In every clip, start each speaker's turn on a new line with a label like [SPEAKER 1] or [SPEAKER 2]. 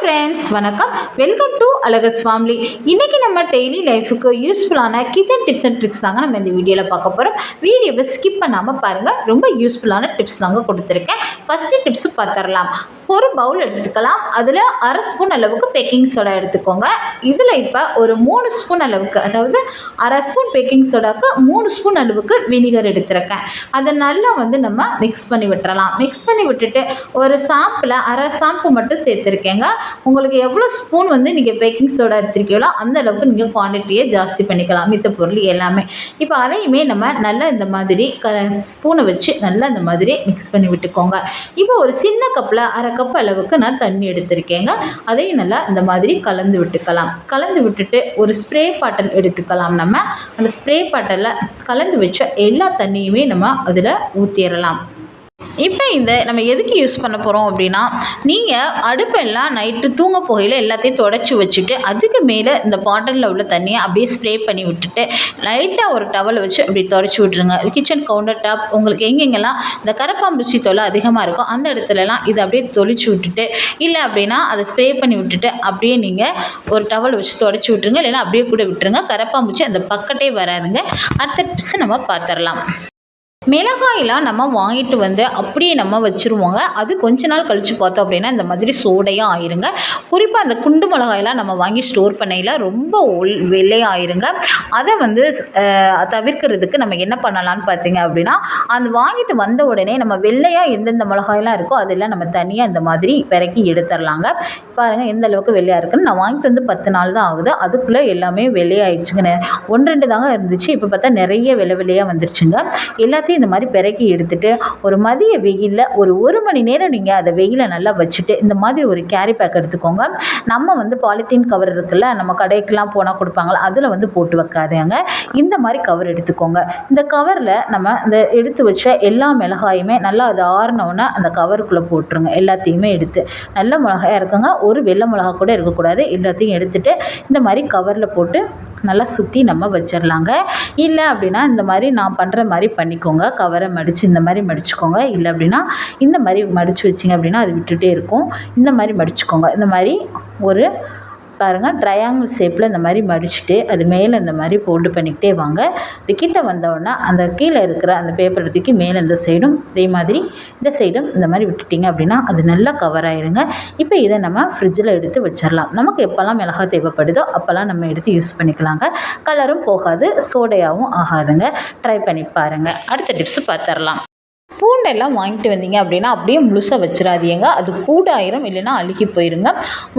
[SPEAKER 1] Friends வணக்கம். Welcome to அழகஸ் family இன்றைக்கி நம்ம டெய்லி லைஃபுக்கு யூஸ்ஃபுல்லான கிச்சன் டிப்ஸ் அண்ட் ட்ரிக்ஸ் தாங்க நம்ம இந்த வீடியோவில் பார்க்க போகிறோம் வீடியோவை ஸ்கிப் பண்ணாமல் பாருங்கள் ரொம்ப யூஸ்ஃபுல்லான டிப்ஸ் தாங்க கொடுத்துருக்கேன். ஃபஸ்ட்டு டிப்ஸ் பார்த்துடலாம். ஒரு பவுல் எடுத்துக்கலாம். அதில் அரை ஸ்பூன் அளவுக்கு பேக்கிங் சோடா எடுத்துக்கோங்க. இதில் இப்போ ஒரு மூணு ஸ்பூன் அளவுக்கு அதாவது அரை ஸ்பூன் பேக்கிங் சோடாவுக்கு மூணு ஸ்பூன் அளவுக்கு வினிகர் எடுத்திருக்கேன். அதை நல்லா வந்து நம்ம மிக்ஸ் பண்ணி விட்டுறலாம். மிக்ஸ் பண்ணி விட்டுட்டு ஒரு சாம்பில் அரை சாம்பு மட்டும் சேர்த்துருக்கேங்க. உங்களுக்கு எவ்வளோ ஸ்பூன் வந்து நீங்கள் பேக்கிங் சோடா எடுத்திருக்கீங்களோ அந்த அளவுக்கு நீங்கள் குவான்டிட்டியை ஜாஸ்தி பண்ணிக்கலாம். மித்த பொருள் எல்லாமே. இப்போ அதையுமே நம்ம நல்லா இந்த மாதிரி க ஸ்பூனை வச்சு நல்லா இந்த மாதிரி மிக்ஸ் பண்ணி விட்டுக்கோங்க. இப்போ ஒரு சின்ன கப்பில் அரை கப் அளவுக்கு நான் தண்ணி எடுத்திருக்கேங்க. அதையும் நல்லா இந்த மாதிரி கலந்து விட்டுக்கலாம். கலந்து விட்டுட்டு ஒரு ஸ்ப்ரே பாட்டில் எடுத்துக்கலாம் நம்ம. அந்த ஸ்ப்ரே பாட்டிலில் கலந்து வச்ச எல்லா தண்ணியுமே நம்ம அதில் ஊற்றிடலாம் இப்போ இந்த நம்ம எதுக்கு யூஸ் பண்ண போகிறோம் அப்படின்னா நீங்கள் அடுப்பெல்லாம் நைட்டு தூங்க போகையில் எல்லாத்தையும் தொடச்சி வச்சுட்டு அதுக்கு மேலே இந்த பாட்டிலில் உள்ள தண்ணியை அப்படியே ஸ்ப்ரே பண்ணி விட்டுட்டு லைட்டாக ஒரு டவலை வச்சு அப்படி தொடச்சி விட்ருங்க கிச்சன் கவுண்டர் டாப் உங்களுக்கு எங்கெங்கெல்லாம் இந்த கரப்பாம்பூச்சி தொலை அதிகமாக இருக்கோ அந்த இடத்துலலாம் இதை அப்படியே தொளிச்சு விட்டுட்டு இல்லை அப்படின்னா அதை ஸ்ப்ரே பண்ணி விட்டுட்டு அப்படியே நீங்கள் ஒரு டவல் வச்சு தொடச்சி விட்ருங்க இல்லைன்னா அப்படியே கூட விட்டுருங்க. கரப்பாம்பூச்சி அந்த பக்கட்டே வராதுங்க. அடுத்த டிப்ஸ் நம்ம பார்த்துடலாம். மிளகாயெல்லாம் நம்ம வாங்கிட்டு வந்து அப்படியே நம்ம வச்சுருவோங்க. அது கொஞ்ச நாள் கழித்து பார்த்தோம் அப்படின்னா இந்த மாதிரி சோடையாக ஆயிருங்க. குறிப்பாக அந்த குண்டு மிளகாயெல்லாம் நம்ம வாங்கி ஸ்டோர் பண்ணையில் ரொம்ப ஒல் வெள்ளையாயிருங்க. அதை வந்து தவிர்க்கிறதுக்கு நம்ம என்ன பண்ணலாம்னு பார்த்தீங்க அப்படின்னா அந்த வாங்கிட்டு வந்த உடனே நம்ம வெள்ளையாக எந்தெந்த மிளகாயெல்லாம் இருக்கோ அதெல்லாம் நம்ம தனியாக இந்த மாதிரி பிறக்கி எடுத்துடலாங்க. பாருங்கள் எந்த அளவுக்கு வெள்ளையாக இருக்குன்னு. நான் வாங்கிட்டு வந்து பத்து நாள் தான் ஆகுது. அதுக்குள்ளே எல்லாமே வெள்ளையாயிடுச்சுங்க. நெ- ஒன்று ரெண்டு தாங்க இருந்துச்சு. இப்போ பார்த்தா நிறைய வெள்ளை வெள்ளையாக வந்துருச்சுங்க. எல்லாத்தையும் இந்த மாதிரி பிறக்கி எடுத்துட்டு ஒரு மதிய வெயிலில் ஒரு ஒரு மணி நேரம் நீங்கள் அதை வெயிலை நல்லா வச்சுட்டு இந்த மாதிரி ஒரு கேரி பேக் எடுத்துக்கோங்க. நம்ம வந்து பாலித்தீன் கவர் இருக்குல்ல நம்ம கடைக்கெலாம் போனால் கொடுப்பாங்களா அதில் வந்து போட்டு வைக்காதேங்க. இந்த மாதிரி கவர் எடுத்துக்கோங்க. இந்த கவரில் நம்ம இந்த எடுத்து வச்ச எல்லா மிளகாயுமே நல்லா அது ஆறினோன்னா அந்த கவருக்குள்ளே போட்டுருங்க. எல்லாத்தையுமே எடுத்து நல்ல மிளகாயாக இருக்குங்க. ஒரு வெள்ளை மிளகா கூட இருக்கக்கூடாது. எல்லாத்தையும் எடுத்துட்டு இந்த மாதிரி கவரில் போட்டு நல்லா சுற்றி நம்ம வச்சிடலாங்க இல்லை அப்படின்னா இந்த மாதிரி நான் பண்ணுற மாதிரி பண்ணிக்கோங்க. கவரை மடித்து இந்த மாதிரி மடிச்சுக்கோங்க. இல்லை அப்படின்னா இந்த மாதிரி மடித்து வச்சிங்க அப்படின்னா அது விட்டுட்டே இருக்கும். இந்த மாதிரி மடிச்சுக்கோங்க. இந்த மாதிரி ஒரு பாருங்கள் ட்ரையாங்கிள் ஷேப்பில் இந்த மாதிரி மடிச்சுட்டு அது மேலே இந்த மாதிரி ஃபோல்டு பண்ணிக்கிட்டே வாங்க. இது கிட்ட வந்தோடனே அந்த கீழே இருக்கிற அந்த பேப்பர் தூக்கி மேலே இந்த சைடும் இதே மாதிரி இந்த சைடும் இந்த மாதிரி விட்டுட்டிங்க அப்படின்னா அது நல்லா கவர் ஆயிருங்க. இப்போ இதை நம்ம ஃப்ரிட்ஜில் எடுத்து வச்சிடலாம் நமக்கு எப்போல்லாம் மிளகாய் தேவைப்படுதோ அப்போல்லாம் நம்ம எடுத்து யூஸ் பண்ணிக்கலாங்க. கலரும் போகாது சோடையாகவும் ஆகாதுங்க. ட்ரை பண்ணி பாருங்கள் அடுத்த டிப்ஸ் பார்த்துடலாம் பூண்டெல்லாம் வாங்கிட்டு வந்தீங்க அப்படின்னா அப்படியே முழுசாக வச்சிடாதீங்க. அது கூடாயிரும் இல்லைன்னா அழுகி போயிருங்க.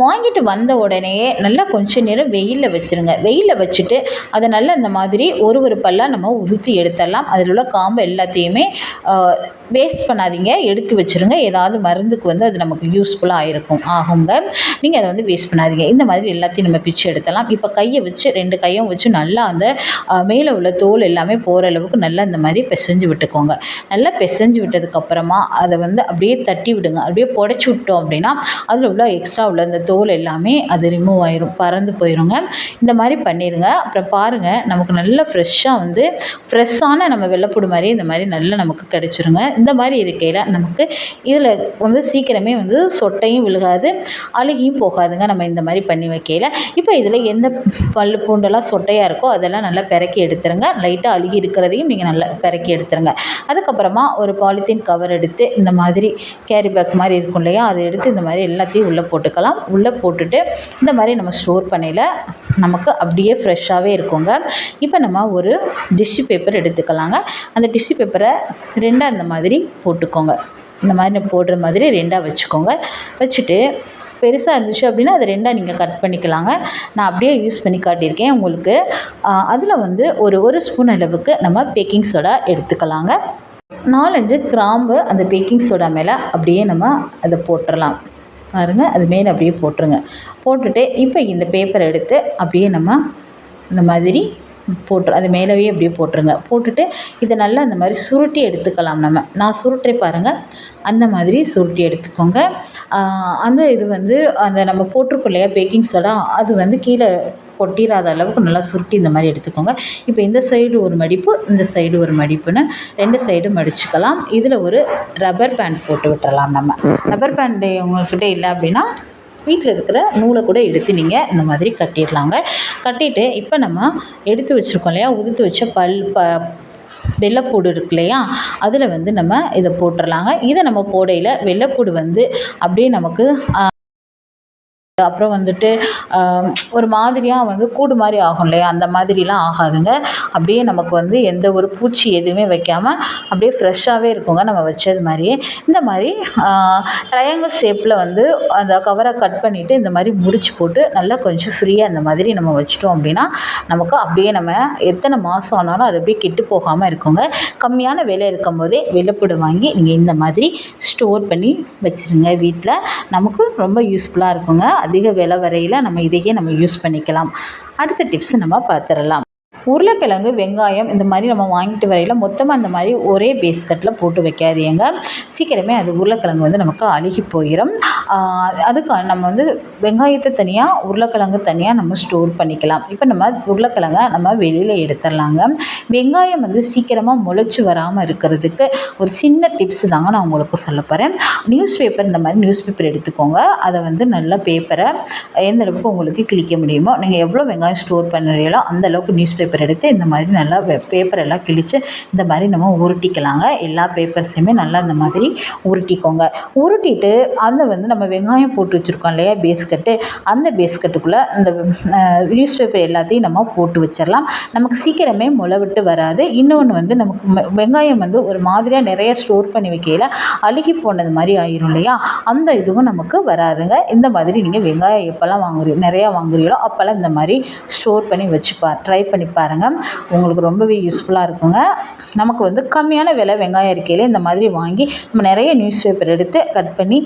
[SPEAKER 1] வாங்கிட்டு வந்த உடனேயே நல்லா கொஞ்ச நேரம் வெயிலில் வச்சுருங்க. வெயிலில் வச்சுட்டு அதை நல்லா இந்த மாதிரி ஒரு ஒரு பல்லாக நம்ம உறுத்தி எடுத்துடலாம். அதில் உள்ள காம்பு எல்லாத்தையுமே வேஸ்ட் பண்ணாதீங்க. எடுத்து வச்சுருங்க. ஏதாவது மருந்துக்கு வந்து அது நமக்கு யூஸ்ஃபுல்லாக இருக்கும். ஆகுங்க. நீங்கள் அதை வந்து வேஸ்ட் பண்ணாதீங்க. இந்த மாதிரி எல்லாத்தையும் நம்ம பிச்சு எடுத்தலாம் இப்போ கையை வச்சு ரெண்டு கையும் வச்சு நல்லா அந்த மேலே உள்ள தோல் எல்லாமே போகிற அளவுக்கு நல்லா இந்த மாதிரி பிசைஞ்சு விட்டுக்கோங்க. நல்லா பிசைஞ்சு விட்டதுக்கப்புறமா அதை வந்து அப்படியே தட்டி விடுங்க. அப்படியே புடச்சி விட்டோம் அப்படின்னா அதில் உள்ள எக்ஸ்ட்ரா உள்ள அந்த தோல் எல்லாமே அது ரிமூவ் ஆயிரும். பறந்து போயிருங்க. இந்த மாதிரி பண்ணிடுங்க அப்புறம் பாருங்கள் நமக்கு நல்லா ஃப்ரெஷ்ஷாக வந்து ஃப்ரெஷ்ஷான நம்ம வெள்ளைப்பூடு மாதிரி இந்த மாதிரி நல்லா நமக்கு கிடச்சிருங்க. இந்த மாதிரி இருக்கையில் நமக்கு இதில் வந்து சீக்கிரமே வந்து சொட்டையும் விழுகாது அழுகியும் போகாதுங்க. நம்ம இந்த மாதிரி பண்ணி வைக்கையில். இப்போ இதில் எந்த பல் பூண்டெல்லாம் சொட்டையாக இருக்கோ அதெல்லாம் நல்லா பிறக்கி எடுத்துருங்க. லைட்டாக அழுகி இருக்கிறதையும் நீங்கள் நல்லா பிறக்கி எடுத்துருங்க. அதுக்கப்புறமா ஒரு பாலித்தீன் கவர் எடுத்து இந்த மாதிரி கேரி பேக் மாதிரி இருக்கும் இல்லையா? அதை எடுத்து இந்த மாதிரி எல்லாத்தையும் உள்ளே போட்டுக்கலாம். உள்ளே போட்டுட்டு இந்த மாதிரி நம்ம ஸ்டோர் பண்ணையில் நமக்கு அப்படியே ஃப்ரெஷ்ஷாகவே இருக்குங்க. இப்போ நம்ம ஒரு டிஷ்யூ பேப்பர் எடுத்துக்கலாங்க. அந்த டிஷ்யூ பேப்பரை ரெண்டாக இந்த மாதிரி போட்டுக்கோங்க. இந்த மாதிரி போடுற மாதிரி ரெண்டாக வச்சுக்கோங்க. வச்சுட்டு பெருசாக இருந்துச்சு அப்படின்னா அதை ரெண்டாக நீங்கள் கட் பண்ணிக்கலாங்க. நான் அப்படியே யூஸ் பண்ணி காட்டியிருக்கேன் உங்களுக்கு. அதில் வந்து ஒரு ஒரு ஸ்பூன் அளவுக்கு நம்ம பேக்கிங் சோடா எடுத்துக்கலாங்க. நாலஞ்சு கிராம்பு அந்த பேக்கிங் சோடா மேலே அப்படியே நம்ம அதை போட்டுடலாம் பாருங்கள் அது மேலே அப்படியே போட்டுருங்க. போட்டுட்டு இப்போ இந்த பேப்பரை எடுத்து அப்படியே நம்ம இந்த மாதிரி போட்டு அது மேலேயே அப்படியே போட்டுருங்க. போட்டுட்டு இதை நல்லா அந்த மாதிரி சுருட்டி எடுத்துக்கலாம் நம்ம. நான் சுருட்டை பாருங்கள் அந்த மாதிரி சுருட்டி எடுத்துக்கோங்க. அந்த இது வந்து அந்த நம்ம போட்டிருக்கோம் இல்லையா? பேக்கிங் சோடா அது வந்து கீழே கொட்டிடாத அளவுக்கு நல்லா சுருட்டி இந்த மாதிரி எடுத்துக்கோங்க. இப்போ இந்த சைடு ஒரு மடிப்பு இந்த சைடு ஒரு மடிப்புன்னு ரெண்டு சைடும் மடிச்சுக்கலாம். இதில் ஒரு ரப்பர் பேண்ட் போட்டு விட்டுறலாம் நம்ம. ரப்பர் பேண்ட் உங்கள்கிட்ட இல்லை அப்படின்னா வீட்டில் இருக்கிற நூலை கூட எடுத்து நீங்கள் இந்த மாதிரி கட்டிடலாங்க கட்டிட்டு இப்போ நம்ம எடுத்து வச்சுருக்கோம் இல்லையா? உதுத்து வச்ச பல் ப வெள்ளைப்பூடு இருக்கு இல்லையா? அதில் வந்து நம்ம இதை போட்டுடலாங்க இதை நம்ம போடையில் வெள்ளைப்பூடு வந்து அப்படியே நமக்கு அப்புறம் வந்துட்டு ஒரு மாதிரியாக வந்து கூடு மாதிரி ஆகும் இல்லையா? அந்த மாதிரிலாம் ஆகாதுங்க. அப்படியே நமக்கு வந்து எந்த ஒரு பூச்சி எதுவுமே வைக்காமல் அப்படியே ஃப்ரெஷ்ஷாகவே இருக்குங்க நம்ம வச்சது மாதிரியே. இந்த மாதிரி ட்ரையாங்கிள் ஷேப்பில் வந்து அந்த கவரை கட் பண்ணிவிட்டு இந்த மாதிரி முடிச்சு போட்டு நல்லா கொஞ்சம் ஃப்ரீயாக இந்த மாதிரி நம்ம வச்சிட்டோம் அப்படின்னா நமக்கு அப்படியே நம்ம எத்தனை மாதம் ஆனாலும் அது அப்படியே கெட்டு போகாமல் இருக்குங்க. கம்மியான விலை இருக்கும் போதே வெள்ளைப்பூடு வாங்கி நீங்கள் இந்த மாதிரி ஸ்டோர் பண்ணி வச்சுருங்க வீட்டில் நமக்கு ரொம்ப யூஸ்ஃபுல்லாக இருக்குங்க. அதிக விலை வரையில் நம்ம இதையே நம்ம யூஸ் பண்ணிக்கலாம். அடுத்த டிப்ஸ் நம்ம பார்த்துடலாம். உருளைக்கிழங்கு வெங்காயம் இந்த மாதிரி நம்ம வாங்கிட்டு வரையில் மொத்தமாக அந்த மாதிரி ஒரே பேஸ்கட்டில் போட்டு வைக்காதீங்க. சீக்கிரமே அது உருளைக்கிழங்கு வந்து நமக்கு அழுகி போயிடும் அதுக்கு நம்ம வந்து வெங்காயத்தை தனியாக உருளைக்கிழங்கு தனியாக நம்ம ஸ்டோர் பண்ணிக்கலாம். இப்போ நம்ம உருளைக்கிழங்கை நம்ம வெளியில் எடுத்துடலாங்க. வெங்காயம் வந்து சீக்கிரமாக முளைச்சி வராமல் இருக்கிறதுக்கு ஒரு சின்ன டிப்ஸ் தாங்க நான் உங்களுக்கு சொல்ல போகிறேன் நியூஸ் பேப்பர் இந்த மாதிரி நியூஸ் பேப்பர் எடுத்துக்கோங்க. அதை வந்து நல்ல பேப்பரை எந்த அளவுக்கு உங்களுக்கு கிழிக்க முடியுமோ நீங்கள் எவ்வளோ வெங்காயம் ஸ்டோர் பண்ணுறீங்களோ அந்த அளவுக்கு நியூஸ் பேப்பர் பேப்பர் எடுத்து இந்த மாதிரி நல்லா பேப்பர் எல்லாம் கிழித்து இந்த மாதிரி நம்ம உருட்டிக்கலாங்க. எல்லா பேப்பர்ஸையுமே நல்லா இந்த மாதிரி உருட்டிக்கோங்க. உருட்டிட்டு அந்த வந்து நம்ம வெங்காயம் போட்டு வச்சுருக்கோம் இல்லையா பேஸ்கட்டு அந்த பேஸ்கட்டுக்குள்ளே இந்த நியூஸ் பேப்பர் எல்லாத்தையும் நம்ம போட்டு வச்சிடலாம் நமக்கு சீக்கிரமே முளை விட்டு வராது. இன்னொன்று வந்து நமக்கு வெங்காயம் வந்து ஒரு மாதிரியாக நிறைய ஸ்டோர் பண்ணி வைக்கையில் அழுகி போனது மாதிரி ஆயிரும் இல்லையா? அந்த இதுவும் நமக்கு வராதுங்க. இந்த மாதிரி நீங்கள் வெங்காயம் எப்போல்லாம் வாங்குறீங்க நிறையா வாங்குறீங்களோ அப்போல்லாம் இந்த மாதிரி ஸ்டோர் பண்ணி வச்சுப்பா ட்ரை பண்ணி பாருங்கள் உங்களுக்கு ரொம்பவே யூஸ்ஃபுல்லாக இருக்குங்க. நமக்கு வந்து கம்மியான விலை வெங்காயம் இருக்கையில் இந்த மாதிரி வாங்கி நம்ம நிறைய நியூஸ் பேப்பர் எடுத்து கட் பண்ணி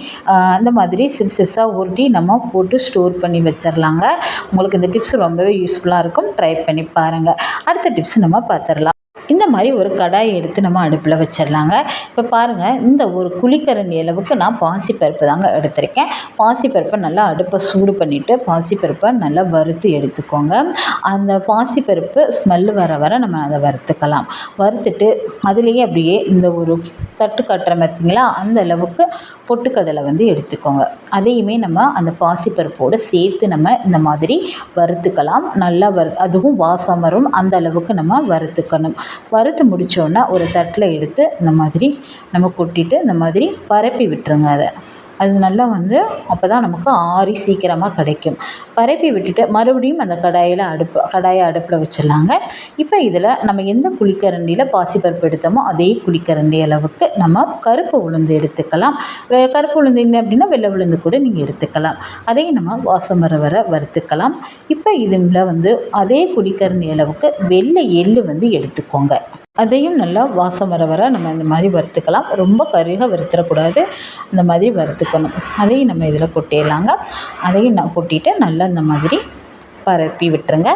[SPEAKER 1] இந்த மாதிரி சிறு சிறுசாக உருட்டி நம்ம போட்டு ஸ்டோர் பண்ணி வச்சிடலாங்க உங்களுக்கு இந்த டிப்ஸ் ரொம்பவே யூஸ்ஃபுல்லாக இருக்கும். ட்ரை பண்ணி பாருங்கள் அடுத்த டிப்ஸ் நம்ம பார்த்துடலாம் இந்த மாதிரி ஒரு கடாயை எடுத்து நம்ம அடுப்பில் வச்சிடலாங்க. இப்போ பாருங்கள் இந்த ஒரு குழிக்கரண்டி அளவுக்கு நான் பாசிப்பருப்பு தாங்க எடுத்திருக்கேன். பாசிப்பருப்பை நல்லா அடுப்பை சூடு பண்ணிவிட்டு பாசிப்பருப்பை நல்லா வறுத்து எடுத்துக்கோங்க. அந்த பாசிப்பருப்பு ஸ்மெல்லு வர வர நம்ம அதை வறுத்துக்கலாம். வறுத்துட்டு அதுலேயே அப்படியே இந்த ஒரு தட்டு கட்டுற பார்த்திங்களா அந்த அளவுக்கு பொட்டுக்கடலை வந்து எடுத்துக்கோங்க. அதையுமே நம்ம அந்த பாசிப்பருப்போடு சேர்த்து நம்ம இந்த மாதிரி வறுத்துக்கலாம். நல்லா வறு அதுவும் வாசம் வரும். அந்த அளவுக்கு நம்ம வறுத்துக்கணும். வறுத்து முடித்தோன்னா ஒரு தட்டில் எடுத்து இந்த மாதிரி நம்ம கொட்டிட்டு இந்த மாதிரி பரப்பி விட்டுருங்க அதை. அது நல்லா வந்து அப்போ தான் நமக்கு ஆறி சீக்கிரமாக கிடைக்கும். பரப்பி விட்டுட்டு மறுபடியும் அந்த கடாயில் அடுப்பு கடாயை அடுப்பில் வச்சிடலாங்க. இப்போ இதில் நம்ம எந்த குழிக்கரண்டியில் பாசிப்பருப்பு எடுத்தோமோ அதே குழிக்கரண்டி அளவுக்கு நம்ம கருப்பு உளுந்து எடுத்துக்கலாம். வே கருப்பு உளுந்து இல்லை அப்படின்னா வெள்ளை உளுந்து கூட நீங்கள் எடுத்துக்கலாம். அதையும் நம்ம வாசம் வர வர வறுத்துக்கலாம். இப்போ இதில் வந்து அதே குழிக்கரண்டி அளவுக்கு வெள்ளை எள்ளு வந்து எடுத்துக்கோங்க. அதையும் நல்லா வாசம் வர வர நம்ம இந்த மாதிரி வறுத்துக்கலாம். ரொம்ப கருக வறுத்துடக்கூடாது. இந்த மாதிரி வறுத்துக்கணும். அதையும் நம்ம இதில் கொட்டிடலாங்க. அதையும் நான் கொட்டிட்டு நல்லா இந்த மாதிரி பரப்பி விட்டுருங்க.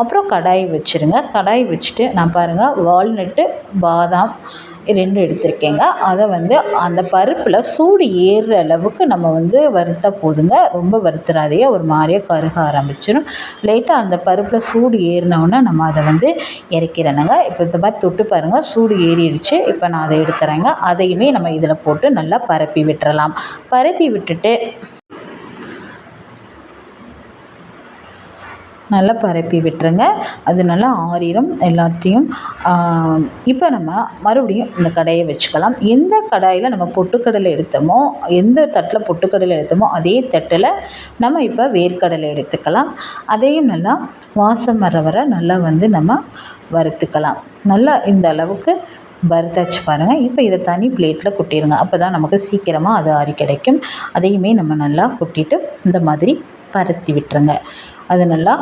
[SPEAKER 1] அப்புறம் கடாய் வச்சுருங்க. கடாய் வச்சுட்டு நான் பாருங்கள் வால்நட்டு பாதாம் ரெண்டு எடுத்திருக்கேங்க. அதை வந்து அந்த பருப்பில் சூடு ஏறுற அளவுக்கு நம்ம வந்து வறுத்தால் போதுங்க. ரொம்ப வறுத்துறாதீங்க. ஒரு மாதிரியாக கருக ஆரம்பிச்சிடும் லைட்டாக அந்த பருப்பில் சூடு ஏறினோன்னே நம்ம அதை வந்து இறக்கிறனுங்க இப்போ இந்த மாதிரி தொட்டு பாருங்கள் சூடு ஏறிடுச்சு. இப்போ நான் அதை எடுத்துறேங்க. அதையுமே நம்ம இதில் போட்டு நல்லா பரப்பி விட்டுறலாம். பரப்பி விட்டுட்டு நல்லா பரப்பி விட்டுருங்க. அது நல்லா ஆறிடும் எல்லாத்தையும். இப்போ நம்ம மறுபடியும் இந்த கடையை வச்சுக்கலாம். எந்த கடாயில் நம்ம பொட்டுக்கடலை எடுத்தோமோ எந்த தட்டில் பொட்டுக்கடலை எடுத்தோமோ அதே தட்டில் நம்ம இப்போ வேர்க்கடலை எடுத்துக்கலாம். அதையும் நல்லா வாசம் வர வர நல்லா வந்து நம்ம வறுத்துக்கலாம். நல்லா இந்த அளவுக்கு வறுத்தாச்சு பாருங்கள் இப்போ இதை தனி பிளேட்டில் கொட்டிடுங்க அப்போ தான் நமக்கு சீக்கிரமாக அது ஆறி கிடைக்கும். அதையுமே நம்ம நல்லா கொட்டிட்டு இந்த மாதிரி பரத்தி விட்டுருங்க. அது நல்லா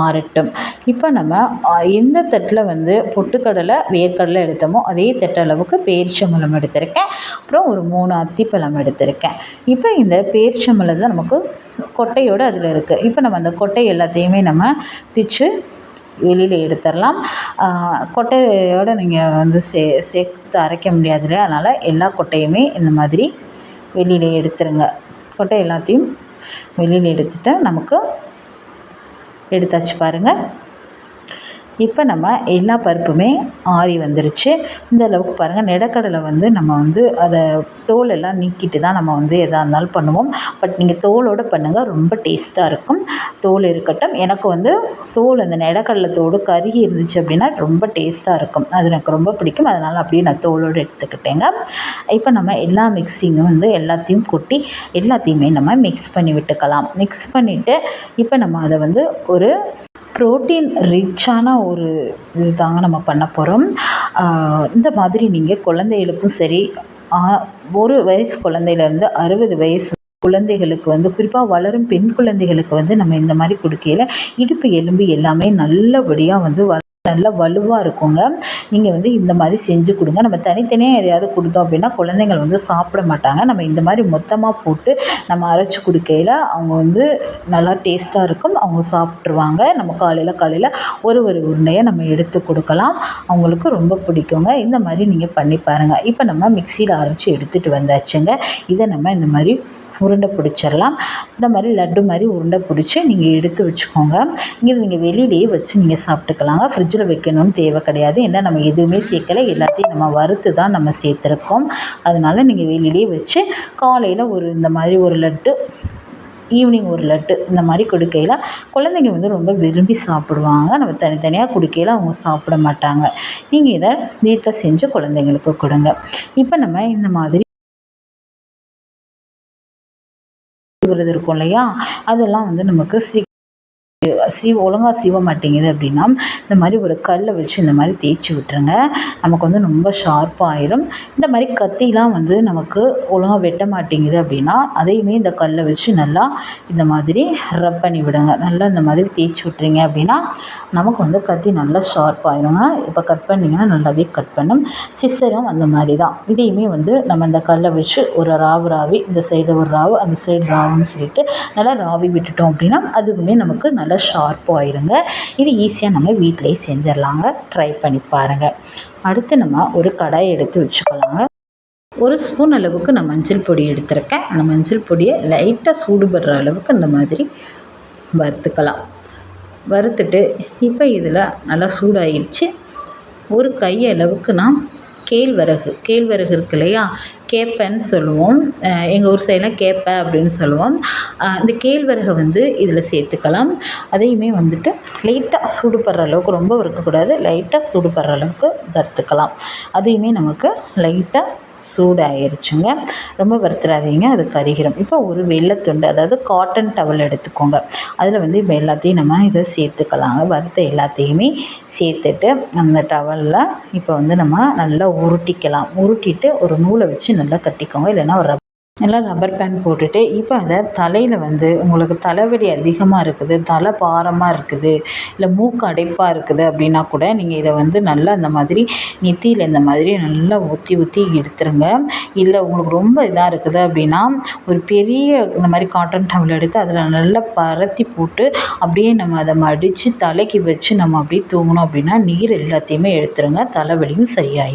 [SPEAKER 1] ஆறட்டும். இப்போ நம்ம எந்த தட்டில் வந்து பொட்டுக்கடலை வேர்க்கடலை எடுத்தோமோ அதே தட்டளவுக்கு பேரிச்சம்பழம் எடுத்திருக்கேன். அப்புறம் ஒரு மூணு அத்திப்பழம் எடுத்திருக்கேன். இப்போ இந்த பேரிச்சம்பழம் தான் நமக்கு கொட்டையோடு அதில் இருக்குது இப்போ நம்ம அந்த கொட்டை எல்லாத்தையுமே நம்ம பிச்சு வெளியில் எடுத்துடலாம். கொட்டையோடு நீங்கள் வந்து சே சேர்த்து அரைக்க முடியாது இல்லையா? அதனால் எல்லா கொட்டையுமே இந்த மாதிரி வெளியில் எடுத்துருங்க. கொட்டை எல்லாத்தையும் வெளியில் எடுத்துகிட்டு நமக்கு எடுத்தாச்சு பாருங்கள்
[SPEAKER 2] இப்போ நம்ம எல்லா பருப்புமே ஆறி வந்துருச்சு. இந்த அளவுக்கு பாருங்கள் நிலக்கடலை வந்து நம்ம வந்து அதை தோல் எல்லாம் நீக்கிட்டு தான் நம்ம வந்து எதாக இருந்தாலும் பண்ணுவோம். பட் நீங்கள் தோலோடு பண்ணுங்கள் ரொம்ப டேஸ்ட்டாக இருக்கும். தோல் இருக்கட்டும். எனக்கு வந்து தோல் அந்த நிலக்கடலை தோடு கருகி இருந்துச்சு அப்படின்னா ரொம்ப டேஸ்ட்டாக இருக்கும். அது எனக்கு ரொம்ப பிடிக்கும். அதனால் அப்படியே நான் தோலோடு எடுத்துக்கிட்டேங்க. இப்போ நம்ம எல்லா மிக்ஸிங்கும் வந்து எல்லாத்தையும் கொட்டி எல்லாத்தையுமே நம்ம மிக்ஸ் பண்ணி விட்டுக்கலாம். மிக்ஸ் பண்ணிவிட்டு இப்போ நம்ம அதை வந்து ஒரு ப்ரோட்டீன் ரிச்சான ஒரு இது தாங்க நம்ம பண்ண போகிறோம் இந்த மாதிரி நீங்கள் குழந்தைகளுக்கும் சரி ஒரு வயசு குழந்தையிலேருந்து அறுபது வயசு குழந்தைகளுக்கு வந்து குறிப்பாக வளரும் பெண் குழந்தைகளுக்கு வந்து நம்ம இந்த மாதிரி கொடுக்கையில இடுப்பு எலும்பு எல்லாமே நல்லபடியாக வந்து வ நல்லா வலுவாக இருக்குங்க. நீங்கள் வந்து இந்த மாதிரி செஞ்சு கொடுங்க. நம்ம தனித்தனியாக எதையாவது கொடுத்தோம் அப்படின்னா குழந்தைங்கள் வந்து சாப்பிட மாட்டாங்க. நம்ம இந்த மாதிரி மொத்தமாக போட்டு நம்ம அரைச்சி கொடுக்கையில் அவங்க வந்து நல்லா டேஸ்ட்டாக இருக்கும். அவங்க சாப்பிட்ருவாங்க நம்ம காலையில் காலையில் ஒரு ஒரு உருண்டையை நம்ம எடுத்து கொடுக்கலாம். அவங்களுக்கு ரொம்ப பிடிக்குங்க. இந்த மாதிரி நீங்கள் பண்ணி பாருங்கள் இப்போ நம்ம மிக்சியில் அரைச்சி எடுத்துகிட்டு வந்தாச்சுங்க. இதை நம்ம இந்த மாதிரி உருண்டை பிடிச்சிடலாம். இந்த மாதிரி லட்டு மாதிரி உருண்டை பிடிச்சி நீங்கள் எடுத்து வச்சுக்கோங்க. இங்கே நீங்கள் வெளியிலேயே வச்சு நீங்கள் சாப்பிட்டுக்கலாங்க. ஃப்ரிட்ஜில் வைக்கணும்னு தேவை கிடையாது. ஏன்னா நம்ம எதுவுமே சேர்க்கலை. எல்லாத்தையும் நம்ம வறுத்து தான் நம்ம சேர்த்துருக்கோம். அதனால் நீங்கள் வெளியிலேயே வச்சு காலையில் ஒரு இந்த மாதிரி ஒரு லட்டு ஈவினிங் ஒரு லட்டு இந்த மாதிரி கொடுக்கையில் குழந்தைங்க வந்து ரொம்ப விரும்பி சாப்பிடுவாங்க. நம்ம தனித்தனியாக கொடுக்கையில் அவங்க சாப்பிட மாட்டாங்க. நீங்கள் இதை வீட்டில் செஞ்சு குழந்தைங்களுக்கு கொடுங்க. இப்போ நம்ம இந்த மாதிரி விரதம் இருக்கும் இல்லையா? அதெல்லாம் வந்து நமக்கு சீ சீவ ஒழுங்காக சீவ மாட்டேங்குது அப்படின்னா இந்த மாதிரி ஒரு கல்லை வச்சு இந்த மாதிரி தேய்ச்சி விட்டுருங்க. நமக்கு வந்து ரொம்ப ஷார்ப்பாகிடும் இந்த மாதிரி கத்திலாம் வந்து நமக்கு ஒழுங்காக வெட்ட மாட்டேங்குது அப்படின்னா அதையுமே இந்த கல்லை வச்சு நல்லா இந்த மாதிரி ரப் பண்ணி விடுங்க. நல்லா இந்த மாதிரி தேய்ச்சி விட்டுறீங்க அப்படின்னா நமக்கு வந்து கத்தி நல்லா ஷார்ப்பாகிடுங்க இப்போ கட் பண்ணிங்கன்னா நல்லாவே கட் பண்ணும். சிஸ்ஸரும் அந்த மாதிரி தான். இதையுமே வந்து நம்ம இந்த கல்லை வச்சு ஒரு ராவு ராவி இந்த சைடு ஒரு ராவு அந்த சைடு ராவுன்னு சொல்லிட்டு நல்லா ராவி விட்டுட்டோம் அப்படின்னா அதுவுமே நமக்கு நல்லா நல்லா ஆயிருங்க இது ஈஸியாக நம்ம வீட்டிலேயே செஞ்சிடலாங்க ட்ரை பண்ணி பாருங்கள் அடுத்து நம்ம ஒரு கடாயை எடுத்து வச்சுக்கலாங்க. ஒரு ஸ்பூன் அளவுக்கு நான் மஞ்சள் பொடி எடுத்திருக்கேன். அந்த மஞ்சள் பொடியை லைட்டாக சூடுபடுற அளவுக்கு இந்த மாதிரி வறுத்துக்கலாம். வறுத்துட்டு இப்போ இதில் நல்லா சூடாகிடுச்சு ஒரு கை அளவுக்கு நான் கேழ்வரகு கேழ்வரகு இருக்கு இல்லையா? கேப்பைன்னு சொல்லுவோம். எங்கள் ஊர் சைடில் கேப்பை அப்படின்னு சொல்லுவோம். இந்த கேழ்வரகை வந்து இதில் சேர்த்துக்கலாம். அதையுமே வந்துட்டு லைட்டாக சூடுபடுற அளவுக்கு ரொம்ப இருக்கக்கூடாது. லைட்டாக சூடுபடுற அளவுக்கு வறுத்துக்கலாம். அதையுமே நமக்கு லைட்டாக சூடாயிருச்சுங்க. ரொம்ப வறுத்துறாதீங்க அது கருகிரும். இப்போ ஒரு வெள்ளத்துண்டு அதாவது காட்டன் டவல் எடுத்துக்கோங்க. அதில் வந்து இப்போ எல்லாத்தையும் நம்ம இதை சேர்த்துக்கலாங்க. வறுத்த எல்லாத்தையுமே சேர்த்துட்டு அந்த டவலில் இப்போ வந்து நம்ம நல்லா உருட்டிக்கலாம். உருட்டிட்டு ஒரு நூலை வச்சு நல்லா கட்டிக்கோங்க. இல்லைன்னா ஒரு நல்லா ரப்பர் பேண்ட் போட்டுட்டு இப்போ அதை தலையில் வந்து உங்களுக்கு தலைவலி அதிகமாக இருக்குது தலை பாரமாக இருக்குது இல்லை மூக்கு அடைப்பாக இருக்குது அப்படின்னா கூட நீங்கள் இதை வந்து நல்லா இந்த மாதிரி நெத்தியில் இந்த மாதிரி நல்லா ஊற்றி ஊற்றி எடுத்துருங்க. இல்லை உங்களுக்கு ரொம்ப இதாக இருக்குது அப்படின்னா ஒரு பெரிய இந்த மாதிரி காட்டன் டவல் எடுத்து அதில் நல்லா பரத்தி போட்டு அப்படியே நம்ம அதை மடித்து தலைக்கு வச்சு நம்ம அப்படியே தூங்கினோம் அப்படின்னா நீர் எல்லாத்தையுமே எடுத்துருங்க தலைவலியும் சரியாயிடும்